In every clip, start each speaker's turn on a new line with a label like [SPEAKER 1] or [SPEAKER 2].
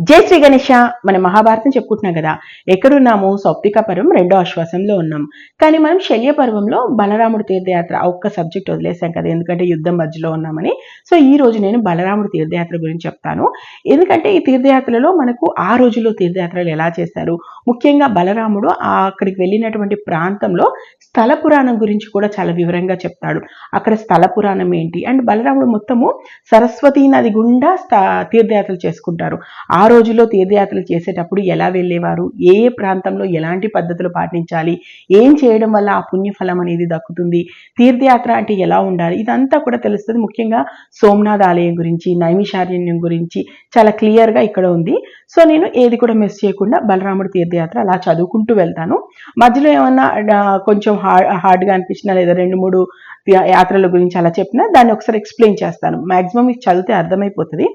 [SPEAKER 1] జై శ్రీ గణేష మన మహాభారతం చెప్పుకుంటున్నాం కదా. ఎక్కడున్నాము? సౌప్తిక పర్వం రెండో ఆశ్వాసంలో ఉన్నాం. కానీ మనం శల్య పర్వంలో బలరాముడు తీర్థయాత్ర ఒక్క సబ్జెక్ట్ వదిలేసాం కదా. ఎందుకంటే యుద్ధం మధ్యలో ఉన్నామని. సో ఈ రోజు నేను బలరాముడు తీర్థయాత్ర గురించి చెప్తాను. ఎందుకంటే ఈ తీర్థయాత్రలో మనకు ఆ రోజుల్లో తీర్థయాత్రలు ఎలా చేశారు? ముఖ్యంగా బలరాముడు ఆ అక్కడికి వెళ్ళినటువంటి ప్రాంతంలో స్థల పురాణం గురించి కూడా చాలా వివరంగా చెప్తాడు. అక్కడ స్థల పురాణం ఏంటి? అండ్ బలరాముడు మొత్తము సరస్వతీ నది గుండా తీర్థయాత్రలు చేసుకుంటారు. ఆ రోజుల్లో తీర్థయాత్రలు చేసేటప్పుడు ఎలా వెళ్ళేవారు? ఏ ఏ ప్రాంతంలో ఎలాంటి పద్ధతులు పాటించాలి? ఏం చేయడం వల్ల ఆ పుణ్యఫలం అనేది దక్కుతుంది? తీర్థయాత్ర అంటే ఎలా ఉండాలి? ఇదంతా కూడా తెలుస్తుంది. ముఖ్యంగా సోమనాథ్ ఆలయం గురించి నైమిషారణ్యం గురించి చాలా క్లియర్గా ఇక్కడ ఉంది. సో నేను ఏది కూడా మిస్ చేయకుండా బలరాముడి తీర్థయాత్ర అలా చదువుకుంటూ వెళ్తాను. మధ్యలో ఏమన్నా కొంచెం హార్డ్ హార్డ్గా అనిపించినా లేదా రెండు మూడు యాత్రల గురించి అలా చెప్పినా దాన్ని ఒకసారి ఎక్స్ప్లెయిన్ చేస్తాను. మాక్సిమం మీకు చదివితే అర్థమైపోతుంది.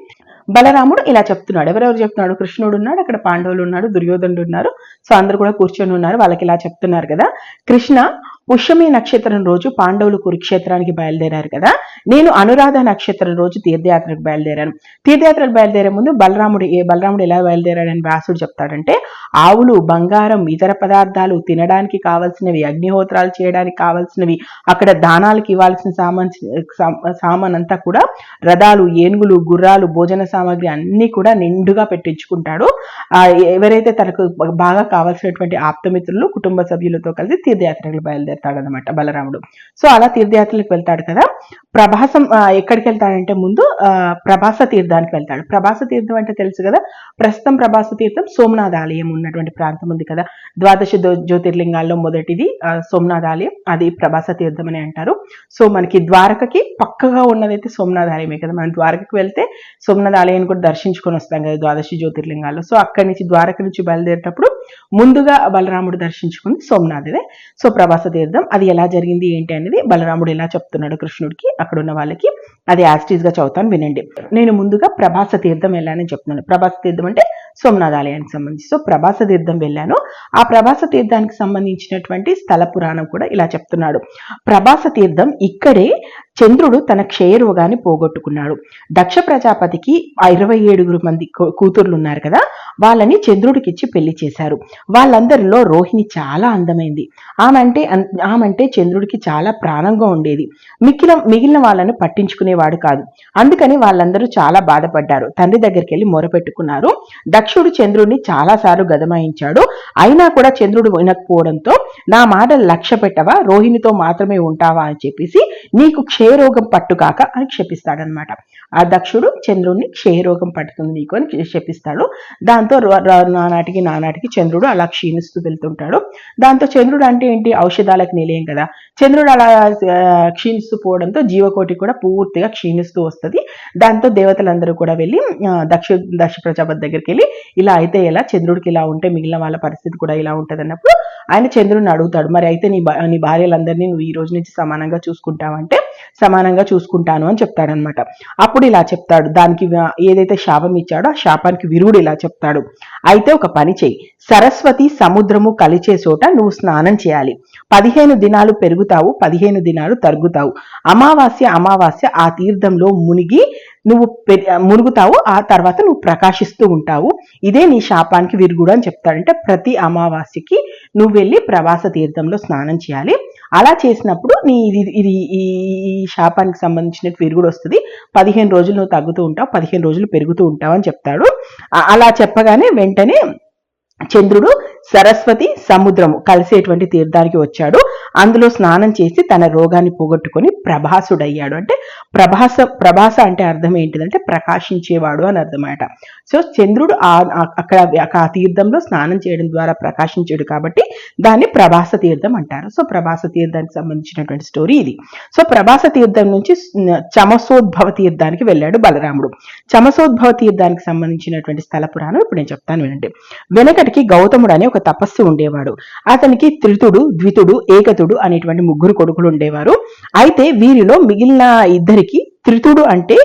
[SPEAKER 1] బలరాముడు ఇలా చెప్తున్నాడు. ఎవరెవరు చెప్తున్నాడు? కృష్ణుడు ఉన్నాడు అక్కడ పాండవులు ఉన్నాడు దుర్యోధనుడు ఉన్నారు. సో అందరు కూడా కూర్చొని ఉన్నారు. వాళ్ళకి ఇలా చెప్తున్నారు కదా. కృష్ణ పుష్యమి నక్షత్రం రోజు పాండవులు కురుక్షేత్రానికి బయలుదేరారు కదా. నేను అనురాధ నక్షత్రం రోజు తీర్థయాత్రకు బయలుదేరాను. తీర్థయాత్రకు బయలుదేరే ముందు బలరాముడు ఏ బలరాముడు ఎలా బయలుదేరాడని వ్యాసుడు చెప్తాడంటే ఆవులు బంగారం ఇతర పదార్థాలు తినడానికి కావలసినవి అగ్నిహోత్రాలు చేయడానికి కావలసినవి అక్కడ దానాలకు ఇవ్వాల్సిన సామాన్ సామాన్ అంతా కూడా రథాలు ఏనుగులు గుర్రాలు భోజన సామాగ్రి అన్ని కూడా నిండుగా పెట్టించుకుంటాడు. ఆ ఎవరైతే తనకు బాగా కావాల్సినటువంటి ఆప్తమిత్రులు కుటుంబ సభ్యులతో కలిసి తీర్థయాత్రలు బయలుదేరారు అనమాట బలరాముడు. సో అలా తీర్థయాత్రలకు వెళ్తాడు కదా. ప్రభాసం ఎక్కడికి వెళ్తాడంటే ముందు ఆ, ప్రభాస తీర్థానికి వెళ్తాడు. ప్రభాస తీర్థం అంటే తెలుసు కదా. ప్రస్తుతం ప్రభాస తీర్థం సోమనాథ ఆలయం ఉన్నటువంటి ప్రాంతం ఉంది కదా. ద్వాదశ జ్యోతిర్లింగాల్లో మొదటిది సోమనాథ ఆలయం. అది ప్రభాస తీర్థం అని అంటారు. సో మనకి ద్వారకకి పక్కగా ఉన్నదైతే సోమనాథ ఆలయమే కదా. మనం ద్వారకకి వెళ్తే సోమనాథ ఆలయాన్ని కూడా దర్శించుకొని వస్తాం కదా ద్వాదశి జ్యోతిర్లింగాల్లో. సో అక్కడి నుంచి ద్వారక నుంచి బయలుదేరేటప్పుడు ముందుగా బలరాముడు దర్శించుకుంది సోమనాథదే సో ప్రభాస తీర్థం అది ఎలా జరిగింది ఏంటి అనేది బలరాముడు ఎలా చెప్తున్నాడు కృష్ణుడికి అక్కడ ఉన్న వాళ్ళకి అది యాస్టీస్గా చదువుతాను వినండి. నేను ముందుగా ప్రభాస తీర్థం వెళ్ళానని చెప్తున్నాను. ప్రభాస తీర్థం అంటే సోమనాథ ఆలయానికి సంబంధించి. సో ప్రభాస తీర్థం వెళ్ళాను. ఆ ప్రభాస తీర్థానికి సంబంధించినటువంటి స్థల పురాణం కూడా ఇలా చెప్తున్నాడు. ప్రభాస తీర్థం ఇక్కడే చంద్రుడు తన క్షయరోగాన్ని పోగొట్టుకున్నాడు. దక్ష ప్రజాపతికి ఇరవై ఏడుగురు మంది కూతుర్లు ఉన్నారు కదా వాళ్ళని చంద్రుడికిచ్చి పెళ్ళి చేశారు. వాళ్ళందరిలో రోహిణి చాలా అందమైంది. ఆమె అంటే ఆమంటే అంటే చంద్రుడికి చాలా ప్రాణంగా ఉండేది. మిగిలిన మిగిలిన వాళ్ళను పట్టించుకునేవాడు కాదు. అందుకని వాళ్ళందరూ చాలా బాధపడ్డారు. తండ్రి దగ్గరికి వెళ్ళి మొరపెట్టుకున్నారు. దక్షుడు చంద్రుడిని చాలాసార్లు గదమాయించాడు. అయినా కూడా చంద్రుడు వినకపోవడంతో నా మాట లక్ష్య పెట్టవా? రోహిణితో మాత్రమే ఉంటావా? అని చెప్పేసి నీకు క్షయరోగం పట్టుకాక అని క్షపిస్తాడనమాట. ఆ దక్షుడు చంద్రుడిని క్షయరోగం పట్టుతుంది నీకు అని శపిస్తాడు దాంతో ర- నానాటికి నానాటికి చంద్రుడు అలా క్షీణిస్తూ వెళ్తుంటాడు. దాంతో చంద్రుడు అంటే ఏంటి? ఔషధాలకు నిలయం కదా. చంద్రుడు అలా క్షీణిస్తూ పోవడంతో జీవకోటి కూడా పూర్తిగా క్షీణిస్తూ వస్తుంది. దాంతో దేవతలందరూ కూడా వెళ్ళి దక్ష దక్ష ప్రజాపతి దగ్గరికి వెళ్ళి ఇలా అయితే ఎలా? చంద్రుడికి ఇలా ఉంటే మిగిలిన వాళ్ళ పరిస్థితి కూడా ఇలా ఉంటుంది అన్నప్పుడు ఆయన చంద్రుడిని అడుగుతాడు. మరి అయితే నీ నీ భార్యలందరినీ నువ్వు ఈ రోజు నుంచి సమానంగా చూసుకుంటావంటే సమానంగా చూసుకుంటాను అని చెప్తాడనమాట. అప్పుడు ఇలా చెప్తాడు. దానికి ఏదైతే శాపం ఇచ్చాడో ఆ శాపానికి విరుడు ఇలా చెప్తాడు. అయితే ఒక పని చేయి సరస్వతి సముద్రము కలిచే చోట నువ్వు స్నానం చేయాలి. పదిహేను దినాలు పెరుగుతావు పదిహేను దినాలు తరుగుతావు. అమావాస్య అమావాస్య ఆ తీర్థంలో మునిగి నువ్వు పె- మునుగుతావు ఆ తర్వాత నువ్వు ప్రకాశిస్తూ ఉంటావు. ఇదే నీ శాపానికి విరుగుడు అని చెప్తాడంటే ప్రతి అమావాస్యకి నువ్వు వెళ్ళి ప్రవాస తీర్థంలో స్నానం చేయాలి. అలా చేసినప్పుడు నీ ఇది ఇది ఈ శాపానికి సంబంధించిన విరుగుడు వస్తుంది. పదిహేను రోజులు నువ్వు తగ్గుతూ ఉంటావు పదిహేను రోజులు పెరుగుతూ ఉంటావు అని చెప్తాడు. అలా చెప్పగానే వెంటనే చంద్రుడు సరస్వతి సముద్రము కలిసేటువంటి తీర్థానికి వచ్చాడు. అందులో స్నానం చేసి తన రోగాన్ని పోగొట్టుకొని ప్రభాసుడయ్యాడు. అంటే ప్రభాస ప్రభాస అంటే అర్థం ఏంటిదంటే ప్రకాశించేవాడు అని అర్థమాట సో చంద్రుడు ఆ అక్కడ ఆ తీర్థంలో స్నానం చేయడం ద్వారా ప్రకాశించాడు కాబట్టి దాన్ని ప్రభాస తీర్థం అంటారు. సో ప్రభాస తీర్థానికి సంబంధించినటువంటి స్టోరీ ఇది. సో ప్రభాస తీర్థం నుంచి చమసోద్భవ తీర్థానికి వెళ్ళాడు బలరాముడు. చమసోద్భవ తీర్థానికి సంబంధించినటువంటి స్థల పురాణం ఇప్పుడు నేను చెప్తాను వినండి. వెనకటికి గౌతముడు అనే ఒక తపస్సు ఉండేవాడు. అతనికి త్రితుడు ద్వితుడు ఏకతుడు అనేటువంటి ముగ్గురు కొడుకులు ఉండేవారు. అయితే వీరిలో మిగిలిన ఇద్దరికి త్రితుడు అంటే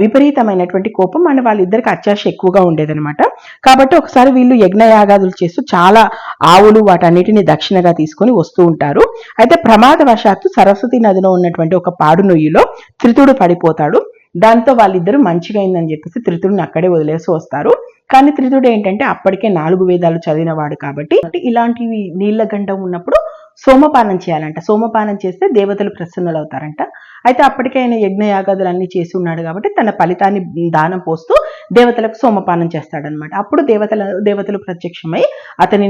[SPEAKER 1] విపరీతమైనటువంటి కోపం అండ్ వాళ్ళిద్దరికి అత్యాశ ఎక్కువగా ఉండేదనమాట కాబట్టి ఒకసారి వీళ్ళు యజ్ఞయాగాదులు చేస్తూ చాలా ఆవులు వాటన్నిటిని దక్షిణగా తీసుకొని వస్తూ ఉంటారు. అయితే ప్రమాదవశాత్తు సరస్వతి నదిలో ఉన్నటువంటి ఒక పాడు నొయ్యిలో త్రితుడు పడిపోతాడు. దాంతో వాళ్ళిద్దరూ మంచిగా అయిందని చెప్పేసి త్రితుడిని అక్కడే వదిలేసి వస్తారు. కానీ త్రితుడు ఏంటంటే అప్పటికే నాలుగు వేదాలు చదివినవాడు కాబట్టి ఇలాంటివి నీళ్ళ గండం ఉన్నప్పుడు సోమపానం చేయాలంట. సోమపానం చేస్తే దేవతలు ప్రసన్నులవుతారంట. అయితే అప్పటికే ఆయన యజ్ఞయాగాదులు అన్ని చేసి ఉన్నాడు కాబట్టి తన ఫలితాన్ని దానం పోస్తూ దేవతలకు సోమపానం చేస్తాడనమాట అప్పుడు దేవతల దేవతలు ప్రత్యక్షమై అతని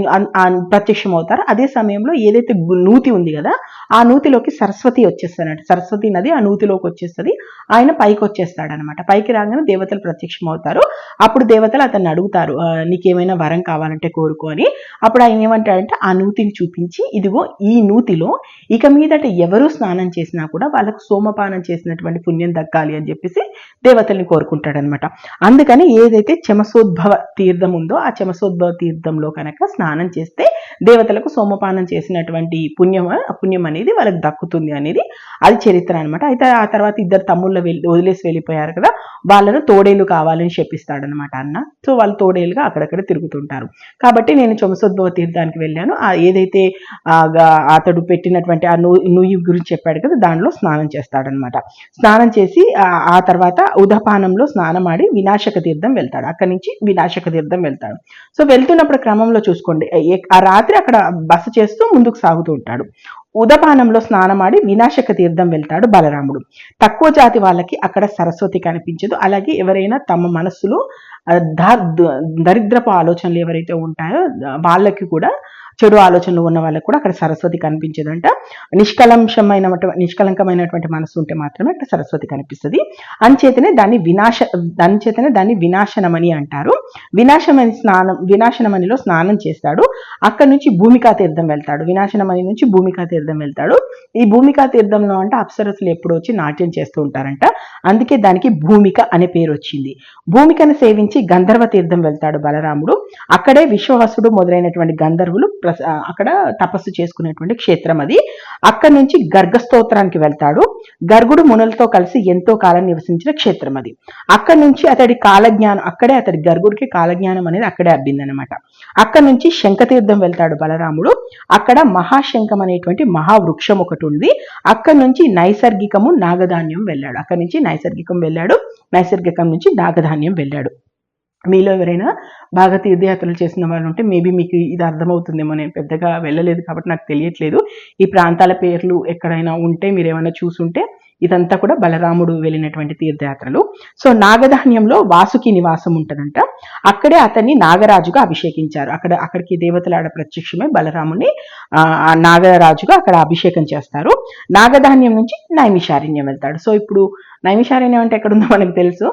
[SPEAKER 1] ప్రత్యక్షం అవుతారు అదే సమయంలో ఏదైతే నూతి ఉంది కదా ఆ నూతిలోకి సరస్వతి వచ్చేస్తాడంట సరస్వతి నది ఆ నూతిలోకి వచ్చేస్తుంది. ఆయన పైకి వచ్చేస్తాడనమాట పైకి రాగానే దేవతలు ప్రత్యక్షం అవుతారు అప్పుడు దేవతలు అతన్ని అడుగుతారు నీకేమైనా వరం కావాలంటే కోరుకో అని. అప్పుడు ఆయన ఏమంటాడంటే ఆ నూతిని చూపించి ఇదిగో ఈ నూతిలో ఇక మీదట ఎవరు స్నానం చేసినా కూడా వాళ్ళకు సోమపానం చేసినటువంటి పుణ్యం దక్కాలి అని చెప్పేసి దేవతల్ని కోరుకుంటాడనమాట అందుకని ఏదైతే చమసోద్భవ తీర్థం ఉందో ఆ చమసోద్భవ తీర్థంలో కనుక స్నానం చేస్తే దేవతలకు సోమపానం చేసినటువంటి పుణ్యం పుణ్యం అనేది వాళ్ళకి దక్కుతుంది అనేది అది చరిత్ర అనమాట అయితే ఆ తర్వాత ఇద్దరు తమ్ముళ్ళు వెళ్ళి వదిలేసి వెళ్ళిపోయారు కదా వాళ్ళను తోడేలు కావాలని చెప్పిస్తాడనమాట అన్న. సో వాళ్ళు తోడేలుగా అక్కడక్కడ తిరుగుతుంటారు. కాబట్టి నేను చమసోద్భవ తీర్థానికి వెళ్ళాను. ఆ ఏదైతే ఆ అతడు పెట్టినటువంటి ఆ ను- నుయ్యి గురించి చెప్పాడు కదా దానిలో స్నానం చేస్తాడనమాట. స్నానం చేసి ఆ తర్వాత ఉదపానంలో స్నానం ఆడి వినాశక తీర్థం వెళ్తాడు. అక్కడి నుంచి వినాశక తీర్థం వెళ్తాడు. సో వెళ్తున్నప్పుడు క్రమంలో చూసుకోండి. ఏ- ఆ రాత్రి అక్కడ బస చేస్తూ ముందుకు సాగుతూ ఉంటాడు. ఉదపానంలో స్నానమాడి వినాశక తీర్థం వెళ్తాడు బలరాముడు. తక్కువ జాతి వాళ్ళకి అక్కడ సరస్వతి కనిపించదు. అలాగే ఎవరైనా తమ మనస్సులో దరిద్రపు ఆలోచనలు ఎవరైతే ఉంటాయో వాళ్ళకి కూడా చెడు ఆలోచనలు ఉన్న వాళ్ళకి కూడా అక్కడ సరస్వతి కనిపించదంట. నిష్కలంషమైన నిష్కలంకమైనటువంటి మనసు ఉంటే మాత్రమే అక్కడ సరస్వతి కనిపిస్తుంది. అంచేతనే దాన్ని వినాశ అంచేతనే దాన్ని వినాశనమని అంటారు. వినాశమని స్నానం వినాశనమనిలో స్నానం చేస్తాడు. అక్కడ నుంచి భూమికా తీర్థం వెళ్తాడు. వినాశనమణి నుంచి భూమికా తీర్థం వెళ్తాడు. ఈ భూమికా తీర్థంలో అంటే అప్సరసులు ఎప్పుడు వచ్చి నాట్యం చేస్తూ ఉంటారంట. అందుకే దానికి భూమిక అనే పేరు వచ్చింది. భూమికను సేవించి గంధర్వ తీర్థం వెళ్తాడు బలరాముడు. అక్కడే విశ్వవసుడు మొదలైనటువంటి గంధర్వులు ప్రస- అక్కడ తపస్సు చేసుకునేటువంటి క్షేత్రం అది. అక్కడి నుంచి గర్గస్తోత్రానికి వెళ్తాడు. గర్గుడు మునులతో కలిసి ఎంతో కాలం నివసించిన క్షేత్రం అది. అక్కడి నుంచి అతడి కాలజ్ఞానం అక్కడే అతడి గర్గుడికి కాలజ్ఞానం అనేది అక్కడే అబ్బిందనమాట అక్కడి నుంచి శంఖతీర్థం వెళ్తాడు బలరాముడు. అక్కడ మహాశంఖం అనేటువంటి మహావృక్షం ఒకటి ఉంది. అక్కడి నుంచి నైసర్గికము నాగధాన్యం వెళ్ళాడు. అక్కడి నుంచి నైసర్గికం వెళ్ళాడు. నైసర్గికం నుంచి నాగధాన్యం వెళ్ళాడు. మీలో ఎవరైనా బాగా తీర్థయాత్రలు చేసిన వాళ్ళు ఉంటే మేబీ మీకు ఇది అర్థమవుతుందేమో. నేను పెద్దగా వెళ్ళలేదు కాబట్టి నాకు తెలియట్లేదు. ఈ ప్రాంతాల పేర్లు ఎక్కడైనా ఉంటే మీరు ఏమైనా చూసుంటే ఇదంతా కూడా బలరాముడు వెళ్ళినటువంటి తీర్థయాత్రలు. సో నాగధాన్యంలో వాసుకి నివాసం ఉంటుందంట. అక్కడే అతన్ని నాగరాజుగా అభిషేకించారు. అక్కడ అక్కడికి దేవతల ఆడ ప్రత్యక్షమే బలరాముని నాగరాజుగా అక్కడ అభిషేకం చేస్తారు. నాగధాన్యం నుంచి నైమిషారణ్యం వెళ్తాడు. సో ఇప్పుడు నైమిషారణ్యం అంటే ఎక్కడుందో మనకు తెలుసు.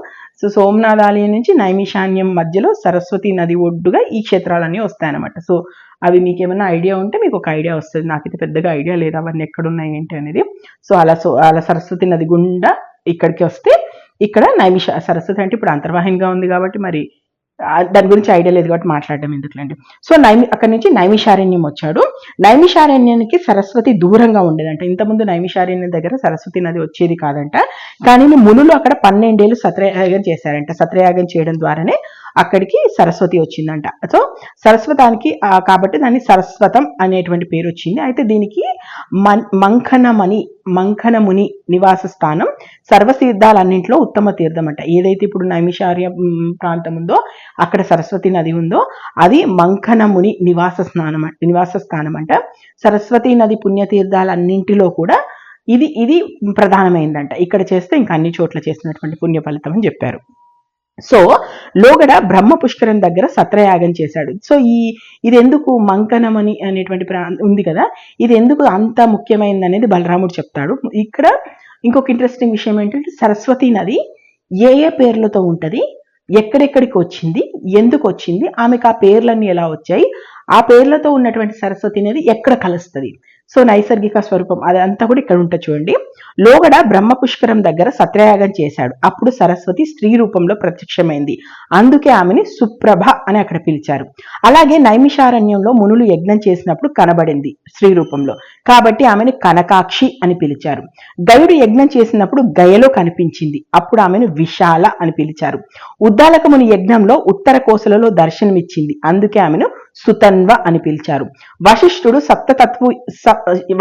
[SPEAKER 1] సో సోమనాథ్ ఆలయం నుంచి నైమిషాన్యం మధ్యలో సరస్వతి నది ఒడ్డుగా ఈ క్షేత్రాలన్నీ వస్తాయన్నమాట. సో అవి మీకు ఏమైనా ఐడియా ఉంటే మీకు ఒక ఐడియా వస్తుంది. నాకైతే పెద్దగా ఐడియా లేదు. అవన్నీ ఎక్కడున్నాయి ఏంటి అనేది. సో అలా సో అలా సరస్వతి నది గుండా ఇక్కడికి వస్తే ఇక్కడ నైమిష సరస్వతి అంటే ఇప్పుడు అంతర్వాహినిగా ఉంది కాబట్టి మరి దాని గురించి ఐడియా లేదు కాబట్టి మాట్లాడడం ఎందుకులేండి. సో నైమి అక్కడి నుంచి నైమిషారణ్యం వచ్చాడు. నైమిషారణ్యానికి సరస్వతి దూరంగా ఉండేదంట. ఇంతకుముందు నైమిషారణ్యం దగ్గర సరస్వతి నది వచ్చేది కాదంట. కానీ మునులు అక్కడ పన్నెండేళ్ళు సత్రయాగం చేశారంట. సత్రయాగం చేయడం ద్వారానే అక్కడికి సరస్వతి వచ్చిందంట. సో సరస్వతానికి కాబట్టి దాన్ని సరస్వతం అనేటువంటి పేరు వచ్చింది. అయితే దీనికి మన్ మంఖనమణి మంఖనముని నివాస స్థానం సర్వతీర్థాలన్నింటిలో ఉత్తమ తీర్థం అంట ఏదైతే ఇప్పుడు నైమిషార్య ప్రాంతం ఉందో అక్కడ సరస్వతి నది ఉందో అది మంఖనముని నివాస స్నానం అంట నివాస స్థానం అంట సరస్వతి నది పుణ్యతీర్థాలన్నింటిలో కూడా ఇది ఇది ప్రధానమైందంట. ఇక్కడ చేస్తే ఇంకా అన్ని చోట్ల చేసినటువంటి పుణ్య ఫలితం అని చెప్పారు. సో లోగడ బ్రహ్మ పుష్కరం దగ్గర సత్రయాగం చేశాడు. సో ఈ ఇది ఎందుకు మంకనమని అనేటువంటి ప్రా ఉంది కదా? ఇది ఎందుకు అంత ముఖ్యమైనది అనేది బలరాముడు చెప్తాడు. ఇక్కడ ఇంకొక ఇంట్రెస్టింగ్ విషయం ఏంటంటే సరస్వతి నది ఏ ఏ పేర్లతో ఉంటుంది? ఎక్కడెక్కడికి వచ్చింది? ఎందుకు వచ్చింది? ఆమెకు ఆ పేర్లన్నీ ఎలా వచ్చాయి? ఆ పేర్లతో ఉన్నటువంటి సరస్వతి అనేది ఎక్కడ కలుస్తుంది? సో నైసర్గిక స్వరూపం అదంతా కూడా ఇక్కడ ఉంటుంది చూడండి. లోగడ బ్రహ్మ పుష్కరం దగ్గర సత్రయాగం చేశాడు. అప్పుడు సరస్వతి స్త్రీ రూపంలో ప్రత్యక్షమైంది. అందుకే ఆమెని సుప్రభ అని అక్కడ పిలిచారు. అలాగే నైమిషారణ్యంలో మునులు యజ్ఞం చేసినప్పుడు కనబడింది స్త్రీ రూపంలో. కాబట్టి ఆమెను కనకాక్షి అని పిలిచారు. గయుడు యజ్ఞం చేసినప్పుడు గయలో కనిపించింది. అప్పుడు ఆమెను విశాల అని పిలిచారు. ఉద్దాలకముని యజ్ఞంలో ఉత్తర కోసలలో దర్శనమిచ్చింది. అందుకే ఆమెను సుతన్వ అని పిలిచారు. వశిష్ఠుడు సప్తతత్వ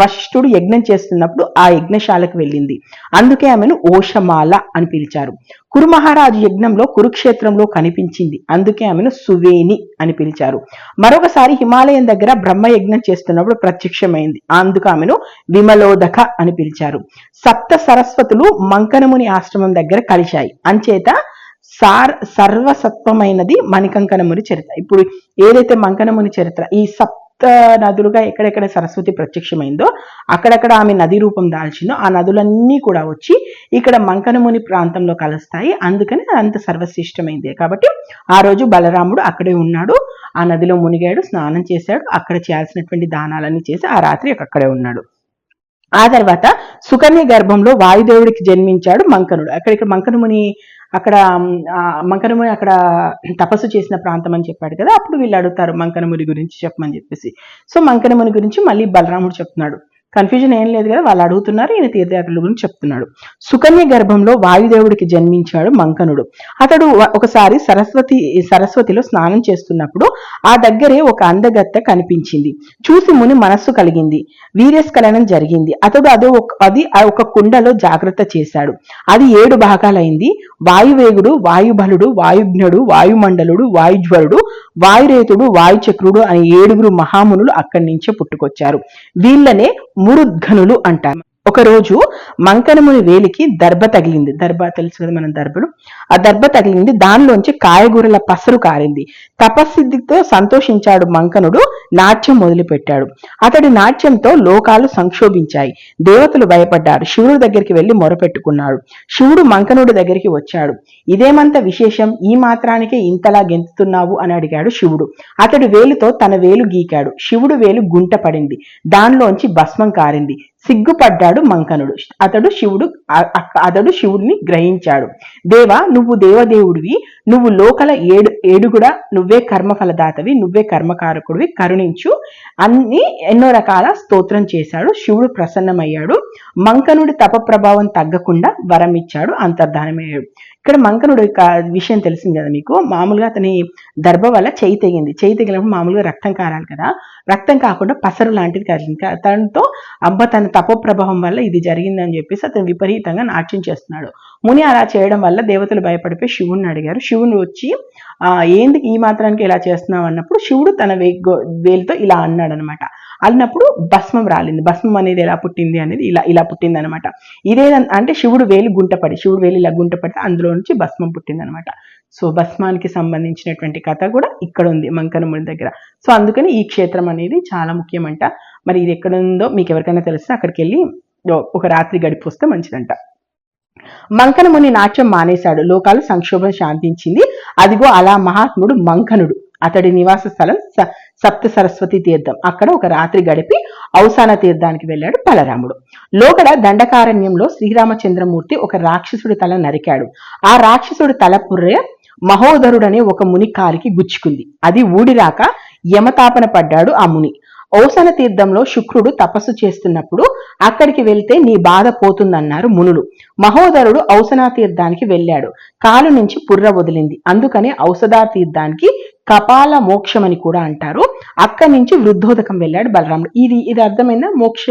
[SPEAKER 1] వశిష్ఠుడు యజ్ఞం చేస్తున్నప్పుడు ఆ యజ్ఞశాలకు వెళ్ళింది. అందుకే ఆమెను ఓషమాల అని పిలిచారు. కురు మహారాజు యజ్ఞంలో కురుక్షేత్రంలో కనిపించింది. అందుకే ఆమెను సువేని అని పిలిచారు. మరొకసారి హిమాలయం దగ్గర బ్రహ్మ యజ్ఞం చేస్తున్నప్పుడు ప్రత్యక్షమైంది. అందుకు ఆమెను విమలోదక అని పిలిచారు. సప్త సరస్వతులు మంకనముని ఆశ్రమం దగ్గర కలిశాయి. అంచేత సార్ సర్వసత్వమైనది మణికంకణముని చరిత్ర. ఇప్పుడు ఏదైతే మంకనముని చరిత్ర ఈ సప్త నదులుగా ఎక్కడెక్కడ సరస్వతి ప్రత్యక్షమైందో అక్కడక్కడ ఆమె నది రూపం దాల్చిందో ఆ నదులన్నీ కూడా వచ్చి ఇక్కడ మంకనముని ప్రాంతంలో కలుస్తాయి. అందుకని అంత సర్వశ్రేష్టమైంది. కాబట్టి ఆ రోజు బలరాముడు అక్కడే ఉన్నాడు ఆ నదిలో మునిగాడు స్నానం చేశాడు అక్కడ చేయాల్సినటువంటి దానాలన్నీ చేసి ఆ రాత్రి అక్కడే ఉన్నాడు. ఆ తర్వాత సుకన్య గర్భంలో వాయుదేవుడికి జన్మించాడు మంకనుడు. అక్కడ ఇక్కడ మంకనుముని అక్కడ ఆ, మంకనముని అక్కడ తపస్సు చేసిన ప్రాంతం అని చెప్పాడు కదా అప్పుడు వీళ్ళు అడుగుతారు మంకనముని గురించి చెప్పమని చెప్పేసి. సో మంకనముని గురించి మళ్ళీ బలరాముడు చెప్తున్నాడు. కన్ఫ్యూజన్ ఏం లేదు కదా వాళ్ళు అడుగుతున్నారు ఈయన తీర్థయాత్రల గురించి చెప్తున్నాడు. సుకన్య గర్భంలో వాయుదేవుడికి జన్మించాడు మంకనుడు. అతడు ఒకసారి సరస్వతి సరస్వతిలో స్నానం చేస్తున్నప్పుడు ఆ దగ్గరే ఒక అందగత్త కనిపించింది. చూసి ముని మనస్సు కలిగింది. వీర్యస్ఖలనం జరిగింది. అతడు అదో అది ఒక కుండలో జాగ్రత్త చేశాడు. అది ఏడు భాగాలైంది. వాయువేగుడు వాయుబలుడు వాయుజ్ఞుడు వాయుమండలుడు వాయుజ్వరుడు వాయురేతుడు వాయుచక్రుడు అనే ఏడుగురు మహామునులు అక్కడి నుంచే పుట్టుకొచ్చారు. వీళ్ళనే మురుద్ఘనులు అంటారు. ఒకరోజు మంకనముని వేలికి దర్భ తగిలింది. దర్భ తెలుసు కదా మనం దర్భలు ఆ దర్భ తగిలింది. దానిలోంచి కాయగూరల పసరు కారింది. తపస్సిద్ధితో సంతోషించాడు మంకనుడు నాట్యం మొదలుపెట్టాడు. అతడి నాట్యంతో లోకాలు సంక్షోభించాయి. దేవతలు భయపడ్డారు. శివుడి దగ్గరికి వెళ్ళి మొరపెట్టుకున్నాడు. శివుడు మంకనుడి దగ్గరికి వచ్చాడు. ఇదేమంత విశేషం? ఈ మాత్రానికే ఇంతలా గెంతుతున్నావు? అని అడిగాడు శివుడు. అతడి వేలుతో తన వేలు గీకాడు. శివుడు వేలు గుంట పడింది. దానిలోంచి భస్మం కారింది. సిగ్గుపడ్డాడు మంకనుడు. అతడు శివుడు అతడు శివుడిని గ్రహించాడు. దేవా నువ్వు దేవదేవుడివి నువ్వు లోకల ఏడు ఏడుగుడా నువ్వే కర్మఫలదాతవి నువ్వే కర్మకారకుడివి కరుణించు. అన్ని ఎన్నో రకాల స్తోత్రం చేశాడు శివుడు ప్రసన్నమయ్యాడు. మంకనుడి తప ప్రభావం తగ్గకుండా వరం ఇచ్చాడు అంతర్ధానమయ్యాడు ఇక్కడ మంకనుడు విషయం తెలిసింది కదా మీకు? మామూలుగా అతని దర్భ వల్ల చేయి తెగింది. చేయి తెగినప్పుడు మామూలుగా రక్తం కారాలి కదా? రక్తం కాకుండా పసరు లాంటిది కలిగింది తనతో అబ్బ తన తపో ప్రభావం వల్ల ఇది జరిగిందని చెప్పేసి అతను విపరీతంగా నాట్యం చేస్తున్నాడు. ముని అలా చేయడం వల్ల దేవతలు భయపడిపోయి శివుణ్ణి అడిగారు. శివుని వచ్చి ఏంది ఈ మాత్రానికి ఇలా చేస్తున్నావు? అన్నప్పుడు శివుడు తన వే గో- వేలుతో ఇలా అన్నాడు అనమాట అన్నప్పుడు భస్మం రాలింది. భస్మం అనేది ఎలా పుట్టింది అనేది ఇలా ఇలా పుట్టింది అనమాట ఇదే అంటే శివుడు వేలు గుంటపడి శివుడు వేలు ఇలా గుంటపడితే అందులో నుంచి భస్మం పుట్టింది అనమాట సో భస్మానికి సంబంధించినటువంటి కథ కూడా ఇక్కడ ఉంది మంకనముడి దగ్గర. సో అందుకని ఈ క్షేత్రం అనేది చాలా ముఖ్యమంట. మరి ఇది ఎక్కడ ఉందో మీకు ఎవరికైనా తెలిస్తే అక్కడికి వెళ్ళి ఒక రాత్రి గడిపి వస్తే మంచిదంట. మంకనముని నాట్యం మానేశాడు. లోకాలు సంక్షోభం శాంతించింది. అదిగో అలా మహాత్ముడు మంకనుడు. అతడి నివాస స్థలం సప్త సరస్వతి తీర్థం. అక్కడ ఒక రాత్రి గడిపి ఔసాన తీర్థానికి వెళ్ళాడు బలరాముడు. లోకడ దండకారణ్యంలో శ్రీరామచంద్రమూర్తి ఒక రాక్షసుడి తల నరికాడు. ఆ రాక్షసుడి తల పుర్రె మహోదరుడనే ఒక ముని కాలికి గుచ్చుకుంది. అది ఊడిరాక యమతాపన పడ్డాడు ఆ ముని. ఔసన తీర్థంలో శుక్రుడు తపస్సు చేస్తున్నప్పుడు అక్కడికి వెళ్తే నీ బాధ పోతుందన్నారు మునులు. మహోదరుడు ఔసనా తీర్థానికి వెళ్ళాడు. కాలు నుంచి పుర్ర వదిలింది. అందుకనే ఔషధా తీర్థానికి కపాల మోక్షం అని కూడా అంటారు. అక్కడి నుంచి వృద్ధోదకం వెళ్ళాడు బలరాముడు. ఇది ఇది అర్థమైందా? మోక్ష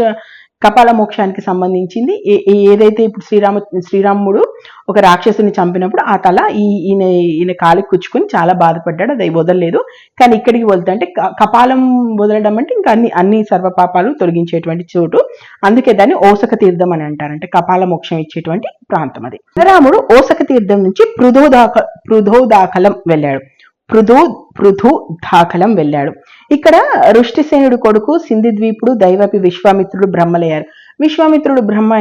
[SPEAKER 1] కపాల మోక్షానికి సంబంధించింది. ఏ- ఏదైతే ఇప్పుడు శ్రీరామ శ్రీరాముడు ఒక రాక్షసుని చంపినప్పుడు ఆ తల ఈ ఈయన ఈయన కాలికి కుచ్చుకొని చాలా బాధపడ్డాడు. అది వదలలేదు. కానీ ఇక్కడికి వదులుతా అంటే క- కపాలం వదలడం అంటే ఇంకా అన్ని అన్ని సర్వపాపాలు తొలగించేటువంటి చోటు. అందుకే దాన్ని ఓసక తీర్థం అని అంటారు. అంటే కపాల మోక్షం ఇచ్చేటువంటి ప్రాంతం అది. రాముడు ఓసక తీర్థం నుంచి పృథోదాక పృథోదాకలం వెళ్ళాడు. పృథు పృథు దాఖలం వెళ్ళాడు. ఇక్కడ ఋష్టిసేనుడు కొడుకు సింధిద్వీపుడు దైవపి విశ్వామిత్రుడు బ్రహ్మలయ్యారు. విశ్వామిత్రుడు బ్రహ్మ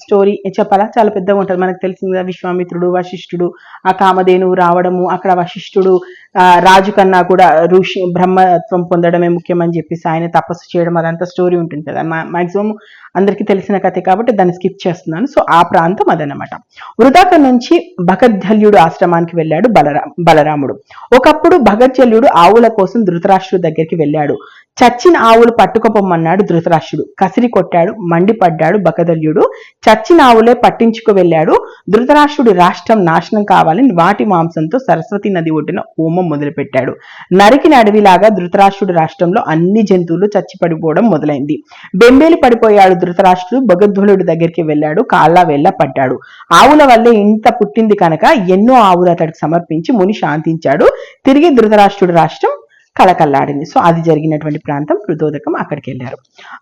[SPEAKER 1] స్టోరీ చెప్పాలా? చాలా పెద్దగా ఉంటుంది. మనకు తెలిసింది కదా విశ్వామిత్రుడు వశిష్ఠుడు ఆ కామధేనువు రావడము అక్కడ వశిష్ఠుడు ఆ, రాజు కన్నా కూడా ఋషి బ్రహ్మత్వం పొందడమే ముఖ్యమని చెప్పేసి ఆయన తపస్సు చేయడం అదంతా స్టోరీ ఉంటుంది కదా మాక్సిమం అందరికీ తెలిసిన కథే కాబట్టి దాన్ని స్కిప్ చేస్తున్నాను. సో ఆ ప్రాంతం అదనమాట వృధాక నుంచి భగద్జల్యుడు ఆశ్రమానికి వెళ్ళాడు బలరా బలరాముడు. ఒకప్పుడు భగద్జల్యుడు ఆవుల కోసం ధృతరాష్ట్రుడు దగ్గరికి వెళ్ళాడు. చచ్చిన ఆవులు పట్టుకోపొమ్మన్నాడు ధృతరాష్ట్రుడు. కసిరి కొట్టాడు మండిపడ్డాడు భగదల్యుడు చచ్చిన ఆవులే పట్టించుకు వెళ్ళాడు. ధృతరాష్ట్రుడి రాష్ట్రం నాశనం కావాలని వాటి మాంసంతో సరస్వతి నది ఒడ్డున హోమం మొదలుపెట్టాడు. నరికిన అడవిలాగా ధృతరాష్ట్రుడి రాష్ట్రంలో అన్ని జంతువులు చచ్చి పడిపోవడం మొదలైంది. బెంబేలు పడిపోయాడు ధృతరాష్ట్రుడు భగద్వలుడి దగ్గరికి వెళ్ళాడు కాళ్ళ వెళ్ళ పడ్డాడు ఆవుల వల్లే ఇంత పుట్టింది కనుక ఎన్నో ఆవులు అతడికి సమర్పించి ముని శాంతించాడు. తిరిగి ధృతరాష్ట్రుడు రాష్ట్రం కలకల్లాడింది. సో అది జరిగినటువంటి ప్రాంతం రుదోదకం అక్కడికి వెళ్ళారు.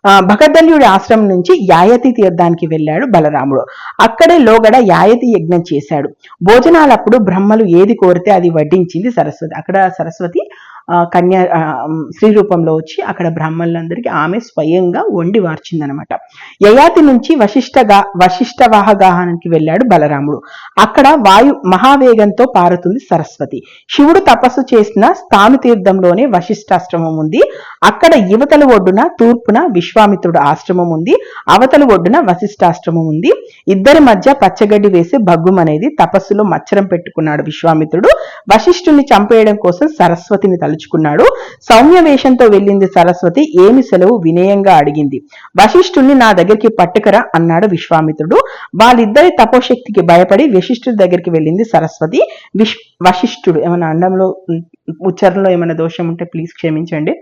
[SPEAKER 1] ఆ, భగదల్యుడి ఆశ్రమం నుంచి యాయతి తీర్థానికి వెళ్ళాడు బలరాముడు. అక్కడే లోగడ యాయతి యజ్ఞం చేశాడు. భోజనాలప్పుడు బ్రహ్మలు ఏది కోరితే అది వడ్డించింది సరస్వతి. అక్కడ సరస్వతి కన్యా స్త్రీ రూపంలో వచ్చి అక్కడ బ్రాహ్మణులందరికీ ఆమె స్వయంగా వండి వార్చిందనమాట. యయాతి నుంచి వశిష్ఠగా వాహగాహానికి వెళ్ళాడు బలరాముడు. అక్కడ వాయు మహావేగంతో పారుతుంది సరస్వతి. శివుడు తపస్సు చేసిన స్థాను తీర్థంలోనే వశిష్ఠాశ్రమం ఉంది. అక్కడ యువతల ఒడ్డున తూర్పున విశ్వామిత్రుడు ఆశ్రమం ఉంది. అవతల ఒడ్డున వశిష్ఠాశ్రమం ఉంది. ఇద్దరి మధ్య పచ్చగడ్డి వేసి భగ్గుమనేది తపస్సులో మచ్చరం పెట్టుకున్నాడు విశ్వామిత్రుడు. వశిష్ఠుని చంపేయడం కోసం సరస్వతిని తలుచుకున్నాడు. సౌమ్య వేషంతో వెళ్ళింది సరస్వతి. ఏమి సెలవు? వినయంగా అడిగింది. వశిష్ఠుణ్ణి నా దగ్గరికి పట్టుకరా అన్నాడు విశ్వామిత్రుడు. వాళ్ళిద్దరి తపోశక్తికి భయపడి వశిష్ఠుడి దగ్గరికి వెళ్ళింది సరస్వతి. విశ్ వశిష్ఠుడు ఏమైనా అండంలో ఉచ్చరణలో ఉచ్చారణలో ఏమైనా దోషం ఉంటే ప్లీజ్ క్షమించండి.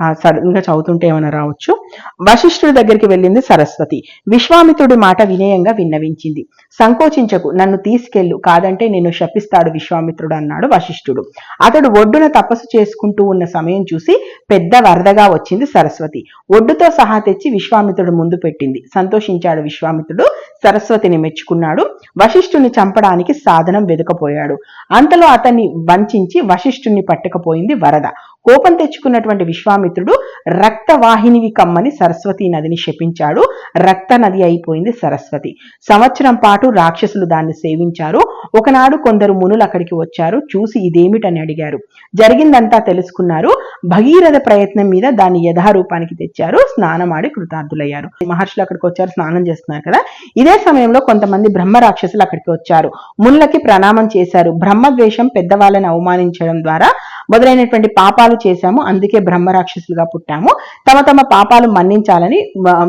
[SPEAKER 1] సడన్గా సడన్గా చదువుతుంటే ఏమైనా రావచ్చు. వశిష్ఠుడి దగ్గరికి వెళ్ళింది సరస్వతి. విశ్వామిత్రుడి మాట వినయంగా విన్నవించింది. సంకోచించకు నన్ను తీసుకెళ్ళు కాదంటే నేను శపిస్తాడు విశ్వామిత్రుడు అన్నాడు వశిష్ఠుడు. అతడు ఒడ్డున తపస్సు చేసుకుంటూ ఉన్న సమయం చూసి పెద్ద వరదగా వచ్చింది సరస్వతి. ఒడ్డుతో సహా తెచ్చి విశ్వామిత్రుడు ముందు పెట్టింది. సంతోషించాడు విశ్వామిత్రుడు. సరస్వతిని మెచ్చుకున్నాడు. వశిష్ఠుని చంపడానికి సాధనం వెదకపోయాడు. అంతలో అతన్ని వంచించి వశిష్ఠుని పట్టకపోయింది వరద. కోపం తెచ్చుకున్నటువంటి విశ్వామిత్రుడు రక్తవాహినివి కమ్మని సరస్వతి నదిని శపించాడు. రక్త నది అయిపోయింది సరస్వతి. సంవత్సరం పాటు రాక్షసులు దాన్ని సేవించారు. ఒకనాడు కొందరు మునులు అక్కడికి వచ్చారు. చూసి ఇదేమిటని అడిగారు. జరిగిందంతా తెలుసుకున్నారు. భగీరథ ప్రయత్నం మీద దాన్ని యథారూపానికి తెచ్చారు. స్నానమాడి కృతార్థులయ్యారు. మహర్షులు అక్కడికి వచ్చారు స్నానం చేస్తున్నారు కదా. ఇదే సమయంలో కొంతమంది బ్రహ్మ రాక్షసులు అక్కడికి వచ్చారు. మునులకి ప్రణామం చేశారు. బ్రహ్మద్వేషం పెద్దవాళ్ళని అవమానించడం ద్వారా మొదలైనటువంటి పాపాలు చేశాము. అందుకే బ్రహ్మ రాక్షసులుగా పుట్టాము. తమ తమ పాపాలు మన్నించాలని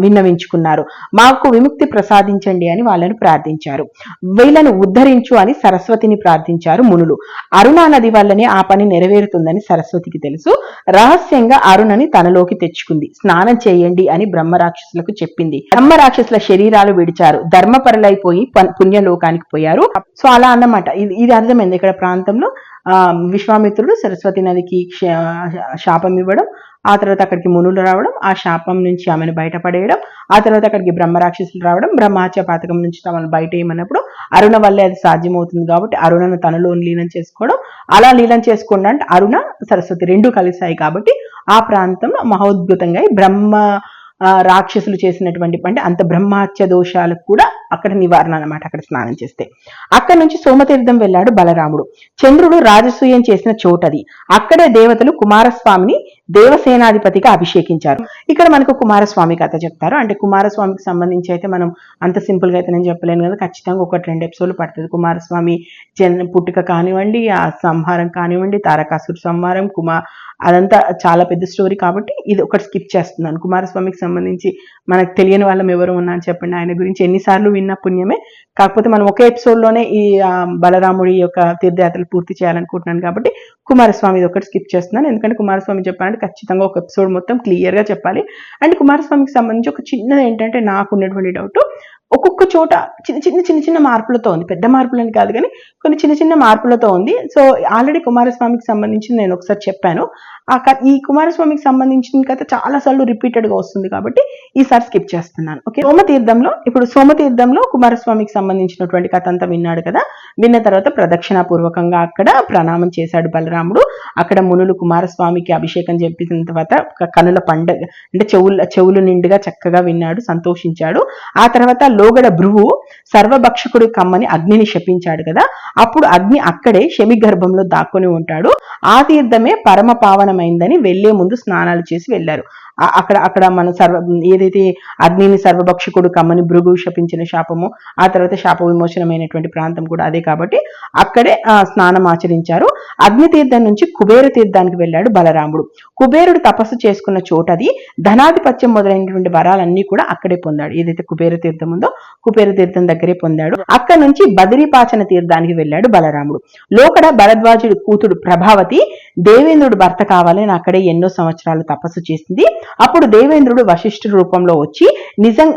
[SPEAKER 1] విన్నవించుకున్నారు. మాకు విముక్తి ప్రసాదించండి అని వాళ్ళను ప్రార్థించారు. వీళ్ళను ఉద్ధరించు అని సరస్వతిని ప్రార్థించారు మునులు. అరుణా నది వల్లనే ఆ పని నెరవేరుతుందని సరస్వతికి తెలుసు. రహస్యంగా అరుణని తనలోకి తెచ్చుకుంది. స్నానం చేయండి అని బ్రహ్మ రాక్షసులకు చెప్పింది. బ్రహ్మ రాక్షసుల శరీరాలు విడిచారు. ధర్మపరులైపోయి పుణ్యలోకానికి పోయారు. సో అలా అన్నమాట. ఇది ఇది అర్థమైంది ఇక్కడ ప్రాంతంలో. విశ్వామిత్రుడు సరస్వతి నదికి శాపం ఇవ్వడం ఆ తర్వాత అక్కడికి మునులు రావడం ఆ శాపం నుంచి ఆమెను బయటపడేయడం ఆ తర్వాత అక్కడికి బ్రహ్మ రాక్షసులు రావడం బ్రహ్మహత్య పాతకం నుంచి తమను బయట ఏమన్నప్పుడు అరుణ వల్లే అది సాధ్యమవుతుంది కాబట్టి అరుణను తనలో లీనం చేసుకోవడం. అలా లీనం చేసుకోండి అంటే అరుణ సరస్వతి రెండు కలిశాయి కాబట్టి ఆ ప్రాంతం మహోద్భుతంగా బ్రహ్మ రాక్షసులు చేసినటువంటి అంటే అంత బ్రహ్మాత్య దోషాలకు కూడా అక్కడ నివారణ అన్నమాట అక్కడ స్నానం చేస్తే. అక్కడ నుంచి సోమతీర్థం వెళ్ళాడు బలరాముడు. చంద్రుడు రాజసూయం చేసిన చోటది. అక్కడే దేవతలు కుమారస్వామిని దేవసేనాధిపతిగా అభిషేకించారు. ఇక్కడ మనకు కుమారస్వామి కథ చెప్తారు. అంటే కుమారస్వామికి సంబంధించి అయితే మనం అంత సింపుల్గా అయితే నేను చెప్పలేను కదా. ఖచ్చితంగా ఒక రెండు ఎపిసోడ్లు పడుతుంది. కుమారస్వామి జన్ పుట్టుక కానివ్వండి ఆ సంహారం కానివ్వండి తారకాసురు సంహారం కుమార్ అదంతా చాలా పెద్ద స్టోరీ కాబట్టి ఇది ఒకటి స్కిప్ చేస్తున్నాను. కుమారస్వామికి సంబంధించి మనకు తెలియని వాళ్ళం ఎవరు ఉన్నా అని చెప్పండి. ఆయన గురించి ఎన్నిసార్లు విన్న పుణ్యమే. కాకపోతే మనం ఒకే ఎపిసోడ్లోనే ఈ బలరాముడి యొక్క తీర్థయాత్రలు పూర్తి చేయాలనుకుంటున్నాను కాబట్టి కుమారస్వామి ఇది ఒకటి స్కిప్ చేస్తున్నాను. ఎందుకంటే కుమారస్వామి చెప్పాలంటే ఖచ్చితంగా ఒక ఎపిసోడ్ మొత్తం క్లియర్గా చెప్పాలి. అండ్ కుమారస్వామికి సంబంధించి ఒక చిన్నది ఏంటంటే నాకు ఉన్నటువంటి డౌట్ ఒక్కొక్క చోట చిన్న చిన్న చిన్న చిన్న మార్పులతో ఉంది. పెద్ద మార్పులని కాదు కానీ కొన్ని చిన్న చిన్న మార్పులతో ఉంది. సో ఆల్రెడీ కుమారస్వామికి సంబంధించి నేను ఒకసారి చెప్పాను. ఆ ఈ కుమారస్వామికి సంబంధించిన కథ చాలా సార్లు రిపీటెడ్గా వస్తుంది కాబట్టి ఈసారి స్కిప్ చేస్తున్నాను. ఓకే సోమతీర్థంలో ఇప్పుడు సోమతీర్థంలో కుమారస్వామికి సంబంధించినటువంటి కథ అంతా విన్నాడు కదా? విన్న తర్వాత ప్రదక్షిణాపూర్వకంగా అక్కడ ప్రణామం చేశాడు బలరాముడు. అక్కడ మునులు కుమారస్వామికి అభిషేకం చేపించిన తర్వాత కనుల పండగ అంటే చెవుల చెవులు నిండుగా చక్కగా విన్నాడు సంతోషించాడు. ఆ తర్వాత లోగడ భృవు సర్వభక్షకుడు కమ్మని అగ్నిని శపించాడు కదా. అప్పుడు అగ్ని అక్కడే శమి గర్భంలో దాక్కుని ఉంటాడు. ఆ తీర్థమే పరమ పావనమైందని వెళ్ళే ముందు స్నానాలు చేసి వెళ్ళారు. అక్కడ అక్కడ మన సర్వ ఏదైతే అగ్నిని సర్వభక్షకుడు కమ్మని భృగు శపించిన శాపము ఆ తర్వాత శాప విమోచనమైనటువంటి ప్రాంతం కూడా అదే కాబట్టి అక్కడే ఆ, స్నానం ఆచరించారు. అగ్ని తీర్థం నుంచి కుబేర తీర్థానికి వెళ్ళాడు బలరాముడు. కుబేరుడు తపస్సు చేసుకున్న చోటది ధనాధిపత్యం మొదలైనటువంటి వరాలన్నీ కూడా అక్కడే పొందాడు. ఏదైతే కుబేర తీర్థం ఉందో కుబేర తీర్థం దగ్గరే పొందాడు. అక్కడ నుంచి బదిరీపాచన తీర్థానికి వెళ్ళాడు బలరాముడు. లోకడ భరద్వాజుడి కూతుడు ప్రభావతి దేవేంద్రుడు భర్త కావాలని అక్కడే ఎన్నో సంవత్సరాలు తపస్సు చేసింది. అప్పుడు దేవేంద్రుడు వశిష్ఠుడి రూపంలో వచ్చి నిజం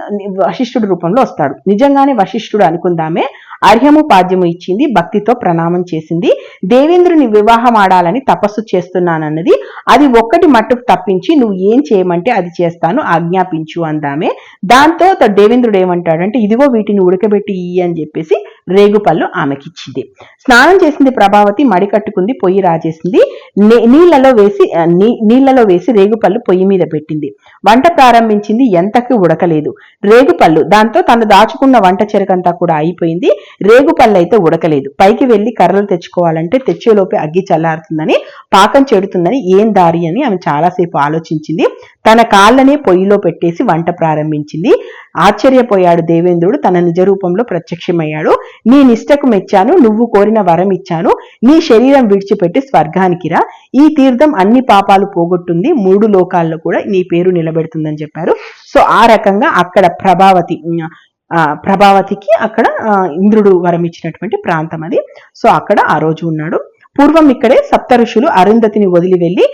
[SPEAKER 1] వశిష్ఠుడి రూపంలో వస్తాడు. నిజంగానే వశిష్ఠుడు అనుకుందామే అర్హము పాద్యము ఇచ్చింది భక్తితో ప్రణామం చేసింది. దేవేంద్రుని వివాహం ఆడాలని తపస్సు చేస్తున్నానన్నది. అది ఒక్కటి మట్టుకు తప్పించి నువ్వు ఏం చేయమంటే అది చేస్తాను ఆజ్ఞాపించు అందామే. దాంతో దేవేంద్రుడు ఏమంటాడంటే ఇదిగో వీటిని ఉడకబెట్టి ఇయ్యి అని చెప్పేసి రేగుపళ్ళు ఆమెకిచ్చింది. స్నానం చేసింది ప్రభావతి మడి కట్టుకుంది పొయ్యి రాజేసింది. నీళ్ళలో నీళ్ళలో వేసి నీళ్ళలో నీళ్ళలో వేసి రేగుపళ్ళు పొయ్యి మీద పెట్టింది. వంట ప్రారంభించింది ఎంతకి ఉడకలేదు. రేగుపళ్ళు దాంతో తను దాచుకున్న వంట చెరకంతా కూడా అయిపోయింది. రేగుపళ్ళు అయితే ఉడకలేదు. పైకి వెళ్ళి కర్రలు తెచ్చుకోవాలంటే తెచ్చేలోపే అగ్గి చల్లారుతుందని పాకం చెడుతుందని ఏం దారి అని ఆమె చాలాసేపు ఆలోచించింది. తన కాళ్ళనే పొయ్యిలో పెట్టేసి వంట ప్రారంభించింది. ఆశ్చర్యపోయాడు దేవేంద్రుడు. తన నిజ రూపంలో ప్రత్యక్షమయ్యాడు. నీ నిష్టకు మెచ్చాను నువ్వు కోరిన వరం ఇచ్చాను. నీ శరీరం విడిచిపెట్టి స్వర్గానికి రా. ఈ తీర్థం అన్ని పాపాలు పోగొట్టుంది. మూడు లోకాల్లో కూడా నీ పేరు నిలబెడుతుందని చెప్పారు. సో ఆ రకంగా అక్కడ ప్రభావతి ప్రభావతికి అక్కడ ఆ, ఇంద్రుడు వరం ఇచ్చినటువంటి ప్రాంతం అది. సో అక్కడ ఆ రోజు ఉన్నాడు. పూర్వం ఇక్కడే సప్త ఋషులు అరుంధతిని వదిలి వెళ్ళి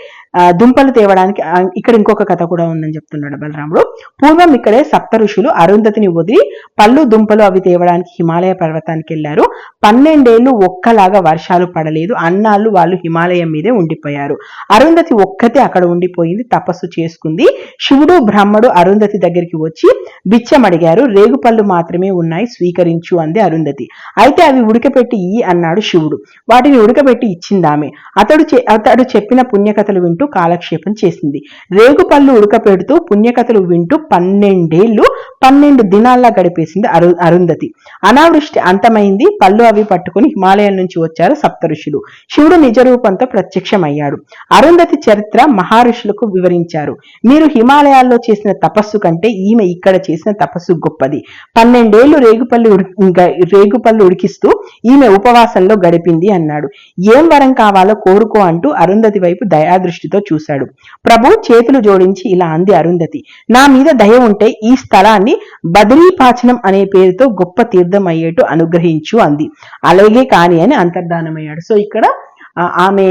[SPEAKER 1] దుంపలు తేవడానికి ఇక్కడ ఇంకొక కథ కూడా ఉందని చెప్తున్నాడు బలరాముడు. పూర్వం ఇక్కడే సప్త ఋషులు అరుంధతిని వదిలి పళ్ళు దుంపలు అవి తేవడానికి హిమాలయ పర్వతానికి వెళ్ళారు. పన్నెండేళ్ళు ఒక్కలాగా వర్షాలు పడలేదు. అన్నాళ్ళు వాళ్ళు హిమాలయం మీదే ఉండిపోయారు. అరుంధతి ఒక్కతే అక్కడ ఉండిపోయింది తపస్సు చేసుకుంది. శివుడు బ్రహ్మడు అరుంధతి దగ్గరికి వచ్చి బిచ్చం అడిగారు. రేగుపళ్ళు మాత్రమే ఉన్నాయి స్వీకరించు అంది అరుంధతి. అయితే అవి ఉడకపెట్టి ఇయ్యి అన్నాడు శివుడు. వాటిని ఉడకపెట్టి ఇచ్చిందామె. అతడు అతడు చెప్పిన పుణ్యకథలు వింటూ కాలక్షేపం చేసింది. రేగుపళ్ళు ఉడకపెడుతూ పుణ్యకథలు వింటూ పన్నెండేళ్ళు పన్నెండు దినాల్లా గడిపేసింది అరు అరుంధతి. అనావృష్టి అంతమైంది పళ్ళు అవి పట్టుకుని హిమాలయం నుంచి వచ్చారు సప్తఋషులు. శివుడు నిజరూపంతో ప్రత్యక్షమయ్యాడు. అరుంధతి చరిత్ర మహర్షులకు వివరించారు. మీరు హిమాలయాల్లో చేసిన తపస్సు కంటే ఈమె ఇక్కడ చేసిన తపస్సు గొప్పది. పన్నెండేళ్ళు రేగుపల్లి ఉడి- ఉడికిస్తూ ఈమె ఉపవాసంలో గడిపింది అన్నాడు. ఏం వరం కావాలో కోరుకో అంటూ అరుంధతి వైపు దయాదృష్టితో చూశాడు. ప్రభు చేతులు జోడించి ఇలా అంది అరుంధతి నా మీద దయ ఉంటే ఈ స్థలాన్ని బదరీపాచనం అనే పేరుతో గొప్ప తీర్థం అయ్యేట్టు అనుగ్రహించు అంది. అలాగే కాని అని అంతర్ధానమయ్యాడు. సో ఇక్కడ ఆమె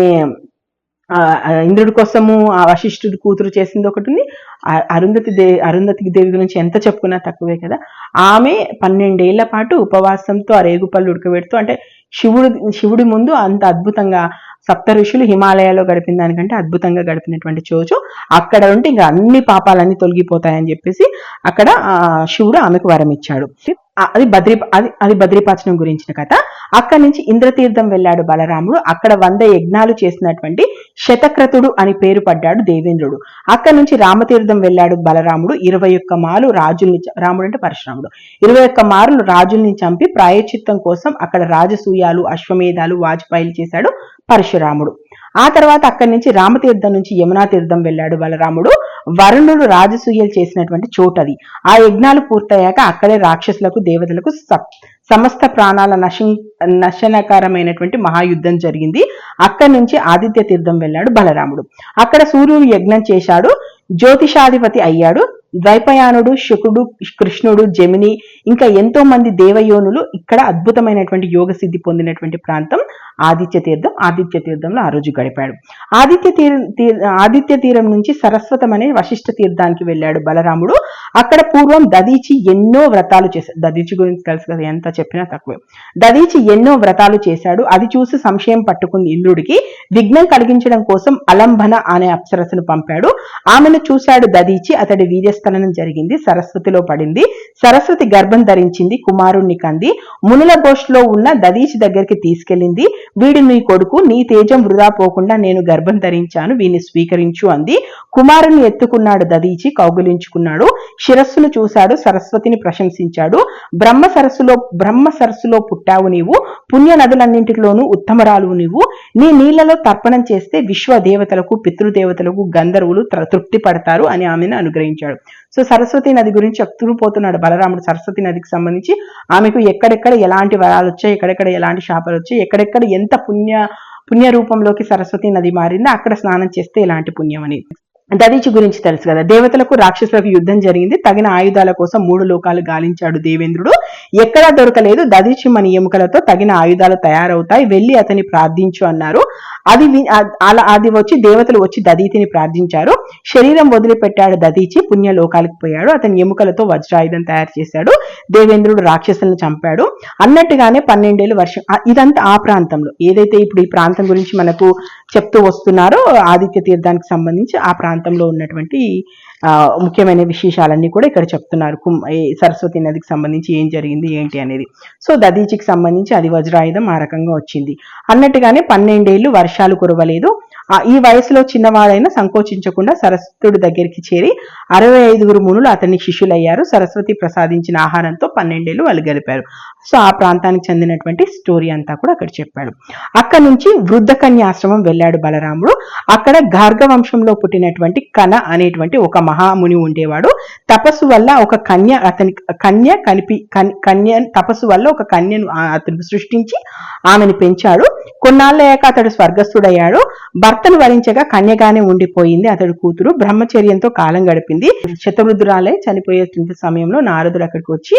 [SPEAKER 1] ఇంద్రుడి కోసము ఆ వశిష్ఠుడి కూతురు చేసింది ఒకటి ఉంది. ఆ అరుంధతి దే అరుంధతి దేవి గురించి ఎంత చెప్పుకున్నా తక్కువే కదా. ఆమె పన్నెండేళ్ళ పాటు ఉపవాసంతో ఆ రేగుపళ్ళు ఉడకబెడుతూ అంటే శివుడు శివుడి ముందు అంత అద్భుతంగా సప్త ఋషులు హిమాలయాలో గడిపిన దానికంటే అద్భుతంగా గడిపినటువంటి చోచు. అక్కడ ఉంటే ఇంకా అన్ని పాపాలన్నీ తొలగిపోతాయని చెప్పేసి అక్కడ ఆ, శివుడు ఆమెకు వరం ఇచ్చాడు అది బద్రి అది అది బద్రిపాచనం గురించిన కథ. అక్కడి నుంచి ఇంద్రతీర్థం వెళ్ళాడు బలరాముడు. అక్కడ వంద యజ్ఞాలు చేసినటువంటి శతక్రతుడు అని పేరు పడ్డాడు దేవేంద్రుడు. అక్కడి నుంచి రామతీర్థం వెళ్ళాడు బలరాముడు. ఇరవై ఒక్క మాలు రాజుల్ని రాముడు అంటే పరశురాముడు. ఇరవై ఒక్క మారులు రాజుల్ని చంపి ప్రాయచిత్తం కోసం అక్కడ రాజసూయాలు అశ్వమేధాలు వాజ్పాయిలు చేశాడు పరశురాముడు. ఆ తర్వాత అక్కడి నుంచి రామతీర్థం నుంచి యమునా తీర్థం వెళ్ళాడు బలరాముడు. వరుణుడు రాజసూయలు చేసినటువంటి చోటది ఆ యజ్ఞాలు పూర్తయ్యాక అక్కడే రాక్షసులకు దేవతలకు సమస్త ప్రాణాల నశ నశనకరమైనటువంటి మహాయుద్ధం జరిగింది. అక్కడి నుంచి ఆదిత్య తీర్థం వెళ్ళాడు బలరాముడు. అక్కడ సూర్యుడు యజ్ఞం చేశాడు. జ్యోతిషాధిపతి అయ్యాడు. ద్వైపయానుడు శుకుడు కృష్ణుడు జమిని ఇంకా ఎంతో మంది దేవయోనులు ఇక్కడ అద్భుతమైనటువంటి యోగ సిద్ధి పొందినటువంటి ప్రాంతం ఆదిత్య తీర్థం. ఆదిత్య తీర్థంలో ఆ రోజు గడిపాడు. ఆదిత్య తీర్ ఆదిత్య తీరం నుంచి సరస్వతం అనే వశిష్ఠ తీర్థానికి వెళ్ళాడు బలరాముడు. అక్కడ పూర్వం దదీచి ఎన్నో వ్రతాలు చేశాడు దదీచి గురించి తెలుసు కదా ఎంత చెప్పినా తక్కువే. దదీచి ఎన్నో వ్రతాలు చేశాడు అది చూసి సంశయం పట్టుకుంది ఇంద్రుడికి విఘ్నం కలిగించడం కోసం అలంబన అనే అప్సరసను పంపాడు. ఆమెను చూశాడు దదీచి అతడి వీర్యస్థలనం జరిగింది సరస్వతిలో పడింది. సరస్వతి గర్భం ధరించింది కుమారుణ్ణి కంది. మునుల గోష్లో ఉన్న దదీచి దగ్గరికి తీసుకెళ్ళింది. వీడు నీ కొడుకు నీ తేజం వృధా పోకుండా నేను గర్భం ధరించాను వీని స్వీకరించు అంది. కుమారుని ఎత్తుకున్నాడు దదీచి కౌగులించుకున్నాడు. శిరస్సును చూశాడు సరస్వతిని ప్రశంసించాడు. బ్రహ్మ సరస్సులో బ్రహ్మ సరస్సులో పుట్టావు నీవు పుణ్య నదులన్నింటిలోనూ ఉత్తమరాలు నీవు. నీ నీళ్ళలో తర్పణం చేస్తే విశ్వ దేవతలకు పితృదేవతలకు గంధర్వులు తృప్తి పడతారు అని ఆమెను అనుగ్రహించాడు. సో సరస్వతి నది గురించి చెప్తూ పోతున్నాడు బలరాముడు. సరస్వతి నదికి సంబంధించి ఆమెకు ఎక్కడెక్కడ ఎలాంటి వరాలు వచ్చాయి ఎక్కడెక్కడ ఎలాంటి శాపాలు వచ్చాయి ఎక్కడెక్కడ ఎంత పుణ్య పుణ్య రూపంలోకి సరస్వతి నది మారిందో అక్కడ స్నానం చేస్తే ఎలాంటి పుణ్యం అని. దదీచి గురించి తెలుసు కదా. దేవతలకు రాక్షసులకు యుద్ధం జరిగింది. తగిన ఆయుధాల కోసం మూడు లోకాలు గాలించాడు దేవేంద్రుడు. ఎక్కడా దొరకలేదు. దదీచి మన ఎముకలతో తగిన ఆయుధాలు తయారవుతాయి. వెళ్ళి అతని ప్రార్థించు అన్నారు. అది అలా అది వచ్చి దేవతలు వచ్చి దదీతిని ప్రార్థించారు. శరీరం వదిలిపెట్టాడు దదీచి పుణ్య లోకాలకు పోయాడు. అతని ఎముకలతో వజ్రాయుధం తయారు చేశాడు. దేవేంద్రుడు రాక్షసులను చంపాడు. అన్నట్టుగానే పన్నెండేళ్ళు వర్షం. ఇదంతా ఆ ప్రాంతంలో. ఏదైతే ఇప్పుడు ఈ ప్రాంతం గురించి మనకు చెప్తూ వస్తున్నారో ఆదిత్య తీర్థానికి సంబంధించి ఆ ప్రాంతంలో ఉన్నటువంటి ముఖ్యమైన విశేషాలన్నీ కూడా ఇక్కడ చెప్తున్నారు. కుం- సరస్వతి నదికి సంబంధించి ఏం జరిగింది ఏంటి అనేది. సో దదీచికి సంబంధించి అది వజ్రాయుధం ఆ రకంగా వచ్చింది. అన్నట్టుగానే పన్నెండేళ్ళు వర్షాలు కురవలేదు. ఈ వయసులో చిన్నవాడైన సంకోచించకుండా సరస్వతుడి దగ్గరికి చేరి అరవై ఐదుగురు మునులు అతన్ని శిష్యులయ్యారు. సరస్వతి ప్రసాదించిన ఆహారంతో పన్నెండేళ్ళు వాళ్ళు గడిపారు. సో ఆ ప్రాంతానికి చెందినటువంటి స్టోరీ అంతా కూడా అక్కడ చెప్పాడు. అక్కడ నుంచి వృద్ధ కన్యాశ్రమం వెళ్ళాడు బలరాముడు. అక్కడ గార్గ వంశంలో పుట్టినటువంటి కన అనేటువంటి ఒక మహాముని ఉండేవాడు. తపస్సు వల్ల ఒక కన్య అతని కన్య కనిపి కన్- కన్య తపస్సు వల్ల ఒక కన్యను అతను సృష్టించి ఆమెను పెంచాడు. కొన్నాళ్ళయ్యాక అతడు స్వర్గస్థుడయ్యాడు. భర్తను వరించగా కన్యగానే ఉండిపోయింది అతడు కూతురు. బ్రహ్మచర్యంతో కాలం గడిపింది. శతవృద్ధురాలే చనిపోయే సమయంలో నారదుడు అక్కడికి వచ్చి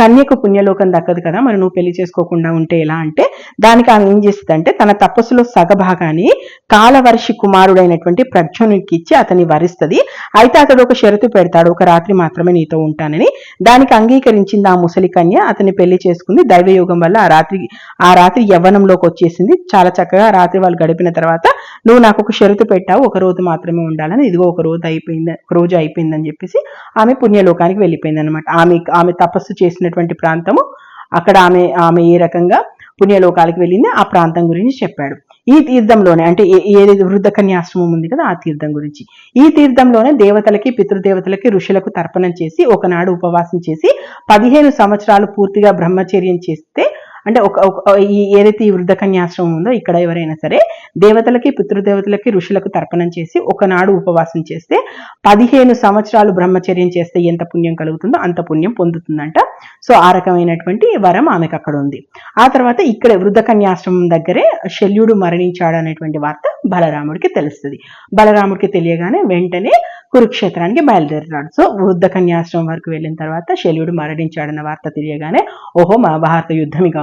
[SPEAKER 1] కన్యకు పుణ్యలోకం దక్కదు కదా మరి నువ్వు పెళ్ళి చేసుకోకుండా ఉంటే ఎలా అంటే దానికి ఆమె ఏం చేస్తుందంటే తన తపస్సులో సగభాగాన్ని కాలవర్షి కుమారుడైనటువంటి ప్రజ్ఞునికి ఇచ్చి అతన్ని వరిస్తుంది. అయితే అతడు ఒక షరతు పెడతాడు ఒక రాత్రి మాత్రమే నీతో ఉంటానని. దానికి అంగీకరించింది ఆ ముసలి కన్య అతన్ని పెళ్ళి చేసుకుంది. దైవయోగం వల్ల ఆ రాత్రి ఆ రాత్రి యవ్వనంలోకి వచ్చేసింది. చాలా చక్కగా రాత్రి వాళ్ళు గడిపిన తర్వాత నువ్వు నాకు ఒక షరతు పెట్టావు ఒక రోజు మాత్రమే ఉండాలని. ఇదిగో ఒక రోజు అయిపోయింది ఒక రోజు అయిపోయిందని చెప్పేసి ఆమె పుణ్యలోకానికి వెళ్ళిపోయింది అనమాట ఆమె ఆమె తపస్సు చేసినటువంటి ప్రాంతము అక్కడ ఆమె ఆమె ఏ రకంగా పుణ్యలోకాలకు వెళ్ళింది ఆ ప్రాంతం గురించి చెప్పాడు. ఈ తీర్థంలోనే అంటే ఏ- వృద్ధ కన్యాశ్రమం ఉంది కదా ఆ తీర్థం గురించి. ఈ తీర్థంలోనే దేవతలకి పితృదేవతలకి ఋషులకు తర్పణం చేసి ఒకనాడు ఉపవాసం చేసి పదిహేను సంవత్సరాలు పూర్తిగా బ్రహ్మచర్యం చేస్తే అంటే ఒక ఒక- ఈ ఏదైతే ఈ వృద్ధ కన్యాశ్రమం ఉందో ఇక్కడ ఎవరైనా సరే దేవతలకి పితృదేవతలకి ఋషులకు తర్పణం చేసి ఒకనాడు ఉపవాసం చేస్తే పదిహేను సంవత్సరాలు బ్రహ్మచర్యం చేస్తే ఎంత పుణ్యం కలుగుతుందో అంత పుణ్యం పొందుతుందంట. సో ఆ రకమైనటువంటి వరం ఆమెకు అక్కడ ఉంది. ఆ తర్వాత ఇక్కడ వృద్ధ కన్యాశ్రమం దగ్గరే శల్యుడు మరణించాడు అనేటువంటి వార్త బలరాముడికి తెలుస్తుంది. బలరాముడికి తెలియగానే వెంటనే కురుక్షేత్రానికి బయలుదేరాడు సో వృద్ధ కన్యాశ్రమం వరకు వెళ్ళిన తర్వాత శల్యుడు మరణించాడన్న వార్త తెలియగానే ఓహో మహాభారత యుద్ధం ఇక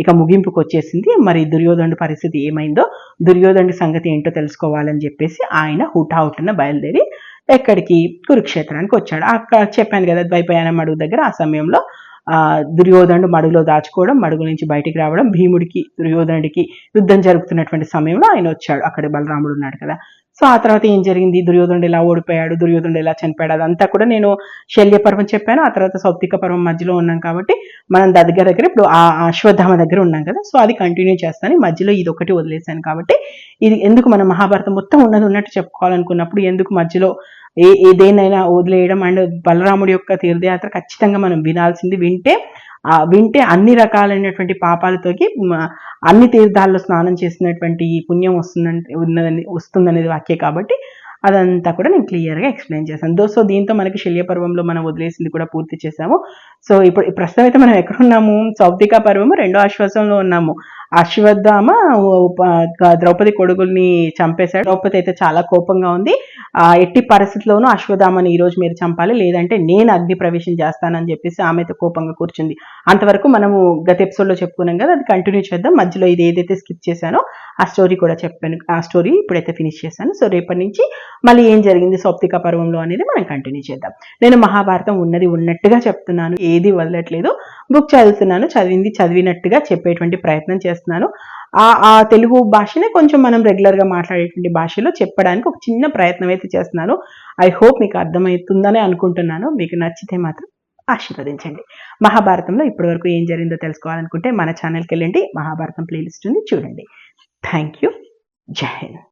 [SPEAKER 1] ఇక ముగింపుకు వచ్చేసింది. మరి దుర్యోధనుడి పరిస్థితి ఏమైందో దుర్యోధనుడి సంగతి ఏంటో తెలుసుకోవాలని చెప్పేసి ఆయన హుటాహుటిన బయలుదేరి ఎక్కడికి? కురుక్షేత్రానికి వచ్చాడు. అక్కడ చెప్పాను కదా ద్వైపయానం మడుగు దగ్గర. ఆ సమయంలో ఆ దుర్యోధనుడు మడుగులో దాచుకోవడం మడుగు నుంచి బయటికి రావడం భీముడికి దుర్యోధనుడికి యుద్ధం జరుగుతున్నటువంటి సమయంలో ఆయన వచ్చాడు. అక్కడ బలరాముడు ఉన్నాడు కదా. సో ఆ తర్వాత ఏం జరిగింది? దుర్యోధనుడు ఎలా ఓడిపోయాడు? దుర్యోధనుడు ఎలా చనిపోయాడు? అదంతా కూడా నేను శల్య పర్వం చెప్పాను. ఆ తర్వాత సౌప్తిక పర్వం మధ్యలో ఉన్నాం కాబట్టి మనం దగ్గర దగ్గర ఇప్పుడు ఆ ఆ అశ్వత్థామ దగ్గర ఉన్నాం కదా? సో అది కంటిన్యూ చేస్తాను. మధ్యలో ఇది ఒకటి వదిలేశాను కాబట్టి ఇది ఎందుకు మనం మహాభారతం మొత్తం ఉన్నది ఉన్నట్టు చెప్పుకోవాలనుకున్నప్పుడు ఎందుకు మధ్యలో ఏ ఏదేనైనా వదిలేయడం? అండ్ బలరాముడి యొక్క తీర్థయాత్ర ఖచ్చితంగా మనం వినాల్సింది వింటే వింటే అన్ని రకాలైనటువంటి పాపాలతోకి అన్ని తీర్థాల్లో స్నానం చేసినటువంటి పుణ్యం వస్తుందంటే ఉన్నదని వస్తుందనేది వాక్య కాబట్టి అదంతా కూడా నేను క్లియర్గా ఎక్స్ప్లెయిన్ చేశాను. దో సో దీంతో మనకి శల్యపర్వంలో మనం వదిలేసింది కూడా పూర్తి చేసాము సో ఇప్పుడు ప్రస్తుతం అయితే మనం ఎక్కడున్నాము సౌతిక పర్వము రెండో ఆశ్వాసంలో ఉన్నాము. అశ్వత్థామ ఉప- ద్రౌపది కొడుకుల్ని చంపేశాడు. ద్రౌపది అయితే చాలా కోపంగా ఉంది. ఆ ఎట్టి పరిస్థితుల్లోనూ అశ్వత్థామని ఈరోజు మీరు చంపాలి లేదంటే నేను అగ్ని ప్రవేశం చేస్తానని చెప్పేసి ఆమె అయితే కోపంగా కూర్చుంది. అంతవరకు మనము గత ఎపిసోడ్లో చెప్పుకున్నాం కదా అది కంటిన్యూ చేద్దాం. మధ్యలో ఇది ఏదైతే స్కిప్ చేశానో ఆ స్టోరీ కూడా చెప్పాను. ఆ స్టోరీ ఇప్పుడైతే ఫినిష్ చేశాను. సో రేపటి నుంచి మళ్ళీ ఏం జరిగింది సౌప్తిక పర్వంలో అనేది మనం కంటిన్యూ చేద్దాం. నేను మహాభారతం ఉన్నది ఉన్నట్టుగా చెప్తున్నాను ఏది వదలట్లేదు. బుక్ చదువుతున్నాను చదివింది చదివినట్టుగా చెప్పేటువంటి ప్రయత్నం చేస్తాను చేస్తున్నాను. ఆ తెలుగు భాషనే కొంచెం మనం రెగ్యులర్గా మాట్లాడేటువంటి భాషలో చెప్పడానికి ఒక చిన్న ప్రయత్నం అయితే చేస్తున్నాను. ఐ హోప్ మీకు అర్థమవుతుందని అనుకుంటున్నాను. మీకు నచ్చితే మాత్రం ఆశీర్వదించండి. మహాభారతంలో ఇప్పటివరకు ఏం జరిగిందో తెలుసుకోవాలనుకుంటే మన ఛానల్కి వెళ్ళండి. మహాభారతం ప్లేలిస్ట్ ఉంది. చూడండి. థ్యాంక్ యూ జై హింద్